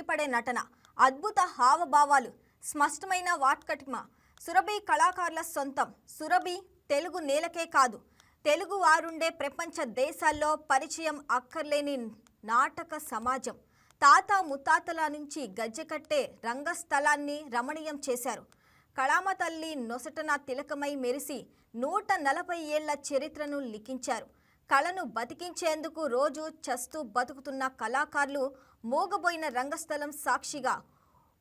ఉట్టిపడే నటన అద్భుత హావభావాలు స్పష్టమైన వాట్కటిమ. సురభి కళాకారుల సొంతం. సురభి తెలుగు నేలకే కాదు. తెలుగు వారుండే ప్రపంచ దేశాల్లో పరిచయం అక్కర్లేని నాటక సమాజం. తాత ముత్తాతల నుంచి గజ్జెకట్టే రంగస్థలాన్ని రమణీయం చేశారు. కళామ తల్లి నొసటన తిలకమై మెరిసి నూట నలభై ఏళ్ళ చరిత్రను లిఖించారు. కళను బతికించేందుకు రోజు చస్తూ బతుకుతున్న కళాకారులు మోగబోయిన రంగస్థలం సాక్షిగా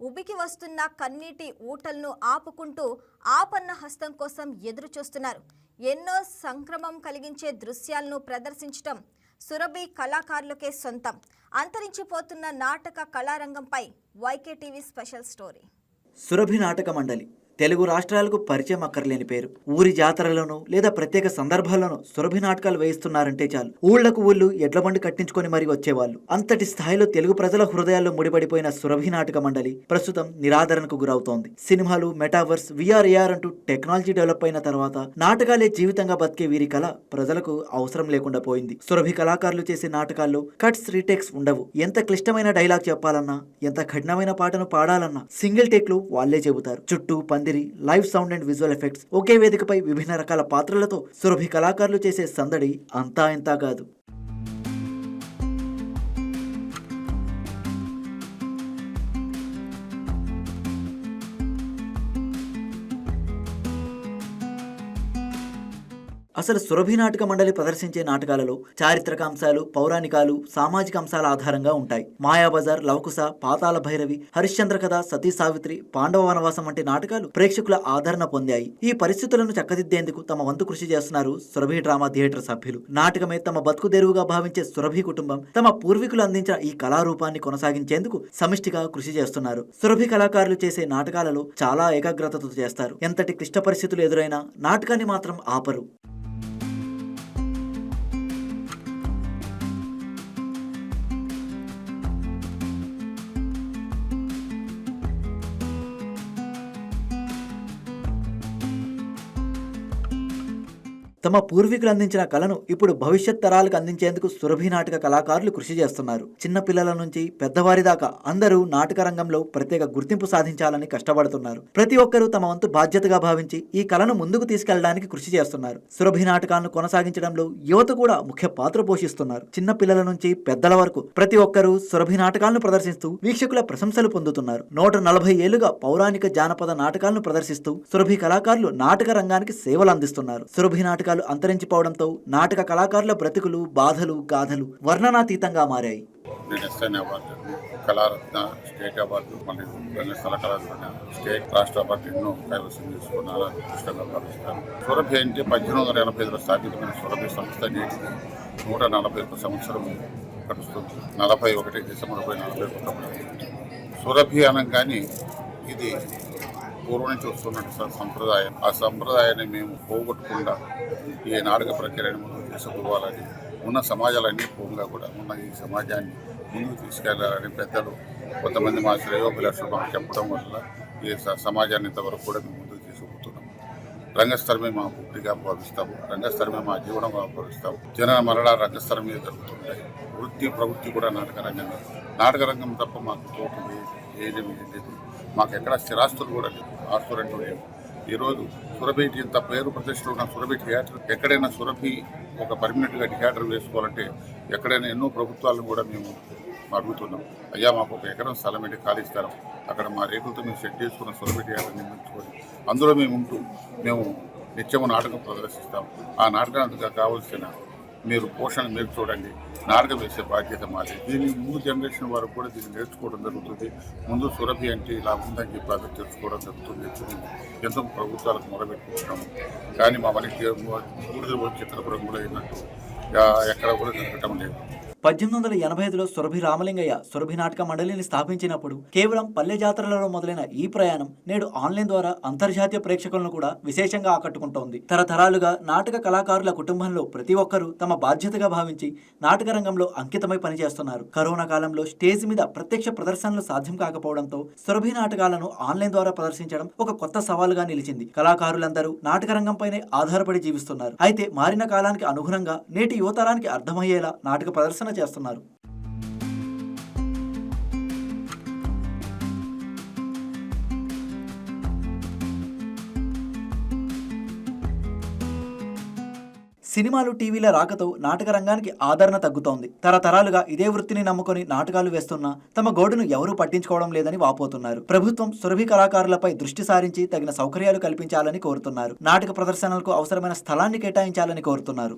ఉబికి వస్తున్న కన్నీటి ఊటలను ఆపుకుంటూ ఆపన్న హస్తం కోసం ఎదురు చూస్తున్నారు ఎన్నో సంక్రమం కలిగించే దృశ్యాలను ప్రదర్శించటం సురభి కళాకారులకే సొంతం. అంతరించిపోతున్న నాటక కళారంగంపై YK TV special story. Surabhi నాటక మండలి. తెలుగు రాష్ట్రాలకు పరిచయం అక్కర్లేని పేరు. ఊరి జాతరలోనూ లేదా ప్రత్యేక సందర్భాల్లోనూ సురభి నాటకాలు వేయిస్తున్నారంటే చాలు. ఊళ్ళకు ఊళ్ళు ఎడ్ల బండి కట్టించుకొని మరీ వచ్చేవాళ్ళు. అంతటి స్థాయిలో తెలుగు ప్రజల హృదయాల్లో ముడిపడిపోయిన సురభి నాటక మండలి ప్రస్తుతం నిరాదరణకు గురవుతోంది. సినిమాలు మెటావర్స్ విఆర్ఏఆర్ అంటూ టెక్నాలజీ డెవలప్ అయిన తర్వాత నాటకాలే జీవితంగా బతికే వీరి కళ ప్రజలకు అవసరం లేకుండా పోయింది. సురభి కళాకారులు చేసే నాటకాల్లో కట్స్ రీటేక్స్ ఉండవు. ఎంత క్లిష్టమైన డైలాగ్ చెప్పాలన్నా ఎంత కఠినమైన పాటను పాడాలన్నా సింగిల్ టేక్లు వాళ్ళే చెబుతారు. చుట్టూ పంది పందిరి live sound and visual effects ఒకే వేదికపై విభిన్న రకాల పాత్రలతో సురభి కళాకారులు చేసే సందడి అంతా ఇంతా కాదు. అసలు సురభి నాటక మండలి ప్రదర్శించే నాటకాలలో చారిత్రక అంశాలు పౌరాణికాలు సామాజిక అంశాల ఆధారంగా ఉంటాయి. మాయాబజార్ లవకుశ పాతాల భైరవి హరిశ్చంద్ర కథ సతీ సావిత్రి పాండవ వనవాసం వంటి నాటకాలు ప్రేక్షకుల ఆదరణ పొందాయి. ఈ పరిస్థితులను చక్కదిద్దేందుకు తమ వంతు కృషి చేస్తున్నారు సురభి డ్రామా థియేటర్ సభ్యులు. నాటకమే తమ బతుకు దేరువుగా భావించే సురభి కుటుంబం తమ పూర్వీకులు అందించిన ఈ కళారూపాన్ని కొనసాగించేందుకు సమిష్టిగా కృషి చేస్తున్నారు. సురభి కళాకారులు చేసే నాటకాలలో చాలా ఏకాగ్రతతో చేస్తారు. ఎంతటి క్లిష్ట పరిస్థితులు ఎదురైనా నాటకాన్ని మాత్రం ఆపరు. తమ పూర్వీకులు అందించిన కళను ఇప్పుడు భవిష్యత్ తరాలకు అందించేందుకు సురభి నాటక కళాకారులు కృషి చేస్తున్నారు. చిన్న పిల్లల నుంచి పెద్దవారి దాకా అందరూ నాటక రంగంలో ప్రత్యేక గుర్తింపు సాధించాలని కష్టపడుతున్నారు. ప్రతి ఒక్కరూ తమ వంతు బాధ్యతగా భావించి ఈ కళను ముందుకు తీసుకెళ్ళడానికి కృషి చేస్తున్నారు. సురభి నాటకాలను కొనసాగించడంలో యువత కూడా ముఖ్య పాత్ర పోషిస్తున్నారు. చిన్న పిల్లల నుంచి పెద్దల వరకు ప్రతి ఒక్కరూ సురభి నాటకాలను ప్రదర్శిస్తూ వీక్షకుల ప్రశంసలు పొందుతున్నారు. నూట నలభై ఏళ్ళుగా పౌరాణిక జానపద నాటకాలను ప్రదర్శిస్తూ సురభి కళాకారులు నాటక రంగానికి సేవలు అందిస్తున్నారు. సురభి నాటకాలు అంతరించిపోవడంతో నాటక కళాకారుల బ్రతుకులు బాధలు గాథలు వర్ణనాతీతంగా మారాయి. కళారత్న స్టేట్ అవార్డు మళ్ళీ కళాకారులైన స్టేట్ రాష్ట్ర అవార్డు ఎన్నో కైవసం చేసుకున్నాను అదృష్టంగా భావిస్తాను. సురభి అంటే పద్దెనిమిది వందల ఎనభై ఐదులో స్థాపితమైన సురభి సంస్థ నేటికి నూట నలభై ఒక్క సంవత్సరం గడుస్తుంది. నలభై ఒకటి డిసెంబర్ పోయి నలభై ఒకటి. సురభి అనగానే ఇది పూర్వం నుంచి వస్తున్నటువంటి సంప్రదాయం. ఆ సంప్రదాయాన్ని మేము పోగొట్టకుండా ఈ నాటక ప్రక్రియను ముందుకు తీసుకుపోవాలని ఉన్న సమాజాలన్నీ పూర్వంగా కూడా ఉన్న ఈ సమాజాన్ని ముందుకు తీసుకెళ్ళాలని పెద్దలు కొంతమంది మా శ్రేయోభిలాషులు మాకు చెప్పడం వల్ల ఈ స- సమాజాన్ని ఇంతవరకు కూడా మేము ముందుకు తీసుకుపోతున్నాం. రంగస్థలమే మా వృత్తిగా భావిస్తాము. రంగస్థలమే మా జీవనంగా భావిస్తాము. జన మరణ రంగస్థలం మీద జరుగుతుంటాయి. వృత్తి ప్రవృత్తి కూడా నాటక రంగం నాటక రంగం తప్ప మాకు తోటి ఏది లేదు. మాకు ఎక్కడ స్థిరాస్తులు కూడా లేదు ఆస్తులు అంటూ లేవు. ఈరోజు సురభి ఇంత పేరు ప్రతిష్టలు ఉన్న సురభి థియేటర్ ఎక్కడైనా సురభి ఒక పర్మనెంట్గా థియేటర్ వేసుకోవాలంటే ఎక్కడైనా ఎన్నో ప్రభుత్వాలను కూడా మేము అడుగుతున్నాం. అయ్యా మాకు ఒక ఎకరం స్థలం ఏంటి? ఖాళీ స్థలం. అక్కడ మా రేకులతో మేము సెట్ చేసుకున్న సురభి థియేటర్ నిర్మించుకొని అందులో మేము ఉంటూ మేము నిత్యము నాటకం ప్రదర్శిస్తాం. ఆ నాటకానికి కావాల్సిన మీరు పోషణ మీరు చూడండి. నాటకం వేసే బాధ్యత మాది. దీన్ని ముందు జనరేషన్ వారు కూడా దీన్ని నేర్చుకోవడం జరుగుతుంది. ముందు సురభి అంటే ఇలా ఉందని చెప్పి అది తెలుసుకోవడం జరుగుతుంది. ఎంతో ప్రభుత్వాలకు మొదలుపెట్టుకుంటున్నాము కానీ మా మనకి మూడు చిత్రపురం కూడా అయినట్టు ఎక్కడ కూడా జరగటం లేదు. పద్దెనిమిది వందల ఎనభై ఐదులో సురభి రామలింగయ్య సురభి నాటక మండలిని స్థాపించినప్పుడు కేవలం పల్లె జాతరలలో మొదలైన ఈ ప్రయాణం నేడు ఆన్లైన్ ద్వారా అంతర్జాతీయ ప్రేక్షకులను కూడా విశేషంగా ఆకట్టుకుంటోంది. తరతరాలుగా నాటక కళాకారుల కుటుంబంలో ప్రతి ఒక్కరూ తమ బాధ్యతగా భావించి నాటక రంగంలో అంకితమై పనిచేస్తున్నారు. కరోనా కాలంలో స్టేజ్ మీద ప్రత్యక్ష ప్రదర్శనలు సాధ్యం కాకపోవడంతో సురభి నాటకాలను ఆన్లైన్ ద్వారా ప్రదర్శించడం ఒక కొత్త సవాలుగా నిలిచింది. కళాకారులందరూ నాటక రంగంపైనే ఆధారపడి జీవిస్తున్నారు. అయితే మారిన కాలానికి అనుగుణంగా నేటి యువతరానికి అర్థమయ్యేలా నాటక ప్రదర్శన ఆందోళన చేస్తున్నారు. సినిమాలు టీవీల రాకతో నాటక రంగానికి ఆదరణ తగ్గుతోంది. తరతరాలుగా ఇదే వృత్తిని నమ్ముకొని నాటకాలు వేస్తున్నా తమ గోడును ఎవరూ పట్టించుకోవడం లేదని వాపోతున్నారు. ప్రభుత్వం సురభి కళాకారులపై దృష్టి సారించి తగిన సౌకర్యాలు కల్పించాలని కోరుతున్నారు. నాటక ప్రదర్శనలకు అవసరమైన స్థలాన్ని కేటాయించాలని కోరుతున్నారు.